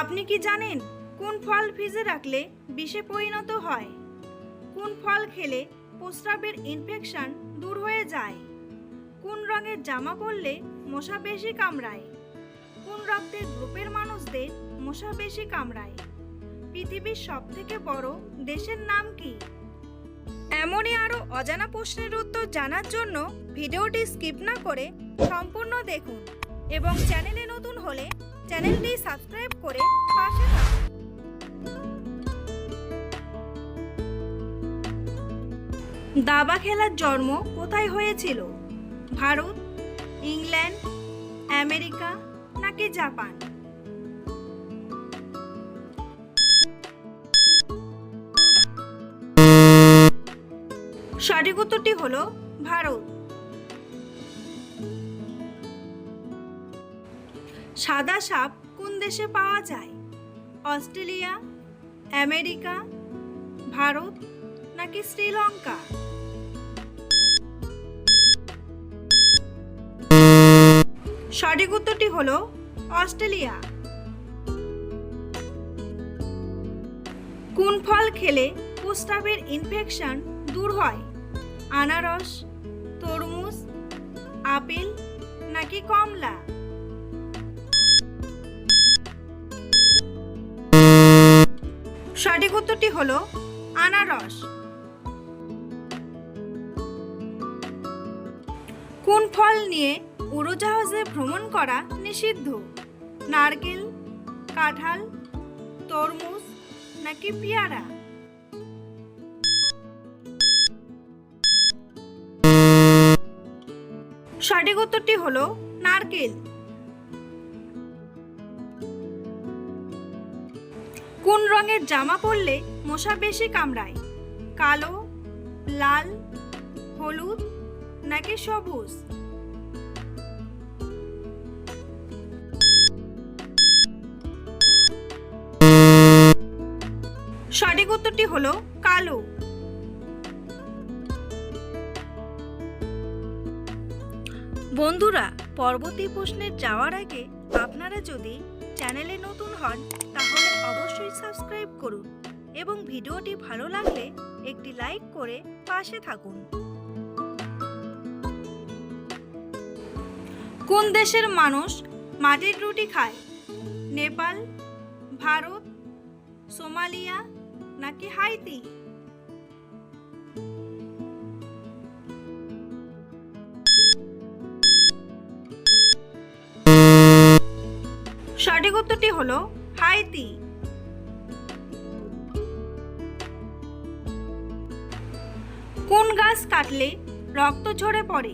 আপনি কি জানেন কোন ফল ফ্রিজে রাখলে বিষে পরিণত হয়? কোন ফল খেলে প্রস্রাবের ইনফেকশন দূর হয়ে যায়? কোন রঙের জামা পরলে মশা বেশি কামড়ায়? কোন রক্তের গ্রুপের মানুষদের মশা বেশি কামড়ায়? পৃথিবীর সব থেকে বড় দেশের নাম কি? এমনই আরও অজানা প্রশ্নের উত্তর জানার জন্য ভিডিওটি স্কিপ না করে সম্পূর্ণ দেখুন এবং চ্যানেলে নতুন হলে চ্যানেলটি সাবস্ক্রাইব করে পাশে দাবা খেলার জন্ম কোথায় হয়েছিল? ভারত, ইংল্যান্ড, আমেরিকা নাকি জাপান? সঠিক উত্তরটি হলো ভারত। সাদা সাপ কোন দেশে পাওয়া যায়? অস্ট্রেলিয়া, আমেরিকা, ভারত নাকি শ্রীলঙ্কা? সঠিক উত্তরটি হলো অস্ট্রেলিয়া। কোন ফল খেলে প্রস্রাবের ইনফেকশন দূর হয়? আনারস, তরমুজ, আপেল নাকি কমলা? সঠিক উত্তরটি হলো আনারস। কোন ফল নিয়ে উড়োজাহাজে ভ্রমণ করা নিষিদ্ধ? নারকেল, কাঁঠাল, তরমুজ নাকি পেয়ারা? সঠিক উত্তরটি হলো নারকেল। কোন রঙের জামা পরলে মশা বেশি কামড়ায়। কালো, লাল, হলুদ, নাকি সবুজ? সঠিক উত্তরটি হলো কালো। বন্ধুরা পরবর্তী প্রশ্নে যাওয়ার আগে আপনারা যদি চ্যানেলে নতুন হন, তাহলে অবশ্যই সাবস্ক্রাইব করুন এবং ভিডিওটি ভালো লাগলে একটি লাইক করে পাশে থাকুন। কোন দেশের মানুষ মাটির রুটি খায়? নেপাল, ভারত, সোমালিয়া নাকি হাইতি? সঠিক উত্তরটি হলো হাইতি। কোন গাছ কাটলে রক্ত ঝরে পড়ে?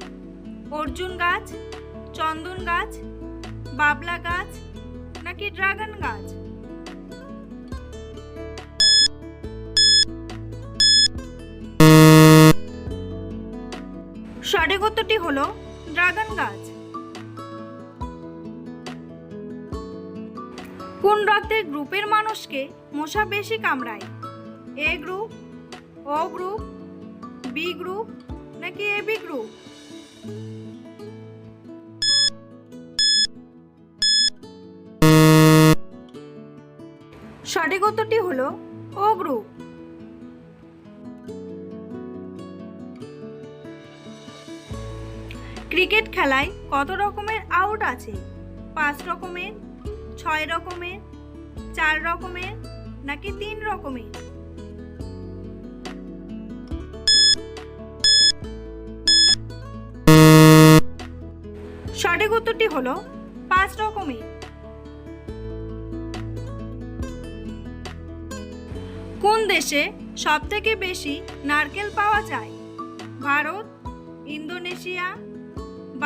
অর্জুন গাছ, চন্দন গাছ, বাবলা গাছ, নাকি ড্রাগন গাছ? সঠিক উত্তরটি হলো ড্রাগন গাছ। কোন রক্তের গ্রুপের মানুষকে মশা বেশি কামড়ায়? A group, O group B group নাকি এ বি গ্রুপ সঠিক উত্তরটি হলো ও গ্রুপ ক্রিকেট খেলায় কত রকমের আউট আছে? পাঁচ রকমের, ছয় রকমের, চার রকমের নাকি তিন রকমের? সঠিক উত্তরটি হলো পাঁচ রকমের কোন দেশে সব থেকে বেশি নারকেল পাওয়া যায়? ভারত, ইন্দোনেশিয়া,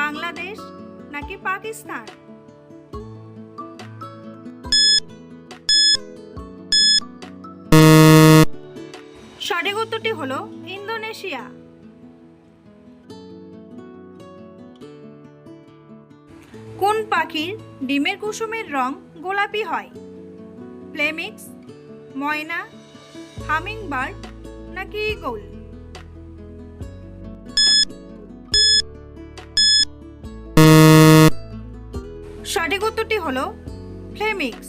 বাংলাদেশ নাকি পাকিস্তান? সঠিক উত্তরটি হলো ইন্দোনেশিয়া। পাখির ডিমের কুসুমের রং গোলাপি হয়। প্লেমিক্স, ময়না হামিং বার্ড নাকি গোল সঠিক উত্তরটি হল ফ্লেমিক্স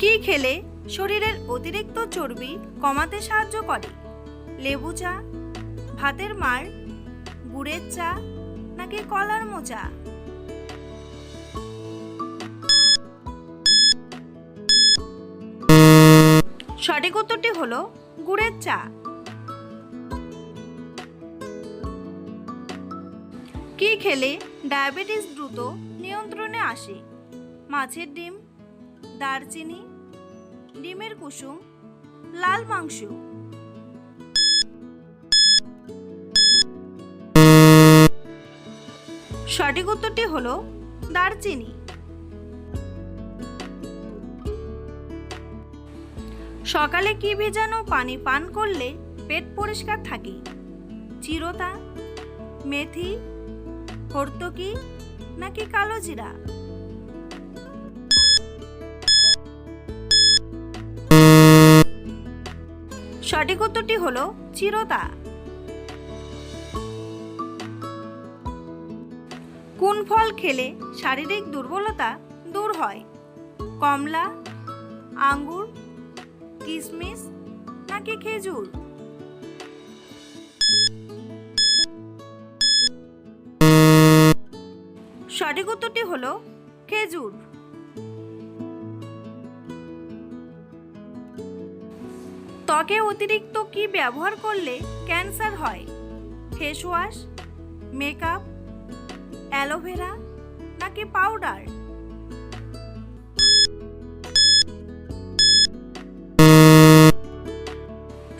কি খেলে শরীরের অতিরিক্ত চর্বি কমাতে সাহায্য করে? লেবু চা, ভাতের মাড় গুড়ের চা নাকি কলার মোচা? সঠিক উত্তরটি হলো গুড়ের চা। কি খেলে ডায়াবেটিস দ্রুত নিয়ন্ত্রণে আসে? মাছের ডিম, দারচিনি, ডিমের কুসুম, লাল মাংস। সঠিক উত্তরটি হলো দারচিনি। সকালে কি ভেজানো পানি পান করলে পেট পরিষ্কার থাকে? চিরতা, মেথি হর্তকি নাকি কালো জিরা? সঠিক উত্তরটি হলো চিরতা। কোন ফল খেলে শারীরিক দুর্বলতা দূর হয়? কমলা, আঙ্গুর কিশমিশ নাকি খেজুর? সঠিক উত্তরটি হলো খেজুর। ত্বকে অতিরিক্ত কি ব্যবহার করলে ক্যান্সার হয়? Face wash makeup aloe vera নাকি পাউডার?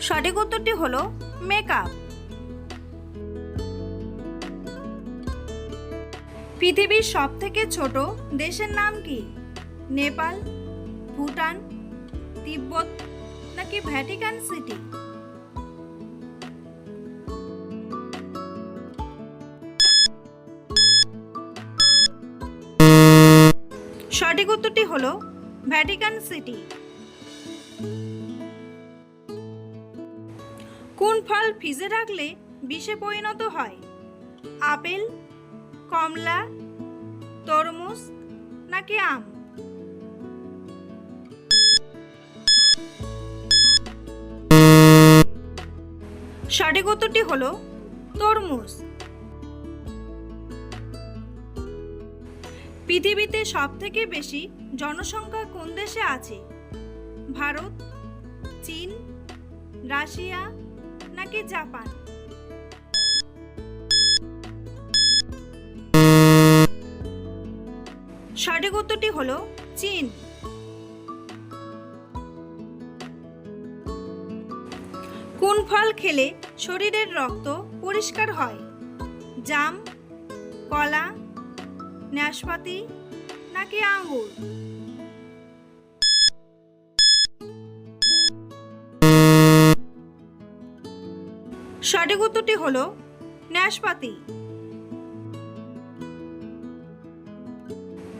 সঠিক উত্তরটি হলো মেকআপ। পৃথিবীর সব থেকে ছোট দেশের নাম কি? নেপাল, ভুটান, তিব্বত নাকি ভ্যাটিকান সিটি? সঠিক উত্তরটি হলো ভ্যাটিকান সিটি কোন ফল ফ্রিজে রাখলে বিষে পরিণত হয়? আপেল, কমলা, তরমুজ নাকি আম? সঠিক উত্তরটি হল তরমুজ। পৃথিবীতে সব থেকে বেশি জনসংখ্যা কোন দেশে আছে? ভারত, চীন, রাশিয়া নাকি জাপান? সঠিক উত্তরটি হল চীন। কোন ফল খেলে শরীরের রক্ত পরিষ্কার হয়? জাম, কলা নাশপাতি নাকি আঙ্গুর? সঠিক উত্তরটি হলো নাশপাতি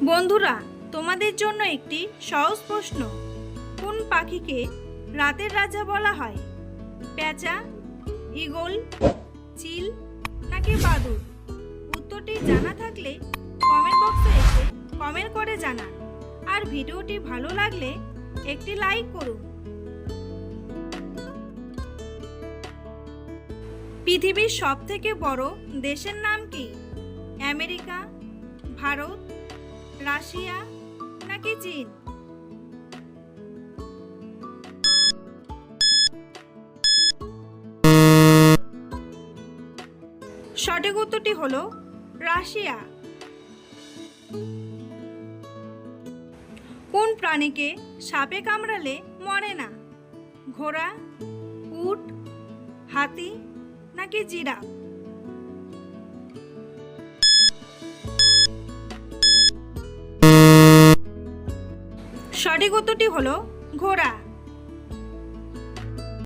বন্ধুরা, তোমাদের জন্য একটি সহজ প্রশ্ন। কোন পাখিকে রাতের রাজা বলা হয়? পেঁচা ঈগল, চিল নাকি বাদুর উত্তরটি জানা থাকলে কমেন্ট করে জানান। আর ভিডিওটি ভালো লাগলে একটি লাইক করুন। পৃথিবীর সব থেকে বড় দেশের নাম কি? আমেরিকা, ভারত, রাশিয়া নাকি চীন? সঠিক উত্তরটি হলো রাশিয়া। প্রাণীকে সাপে কামড়ালে মরে না। ঘোড়া উট হাতি নাকি জিরা সঠিক উত্তরটি হলো ঘোড়া।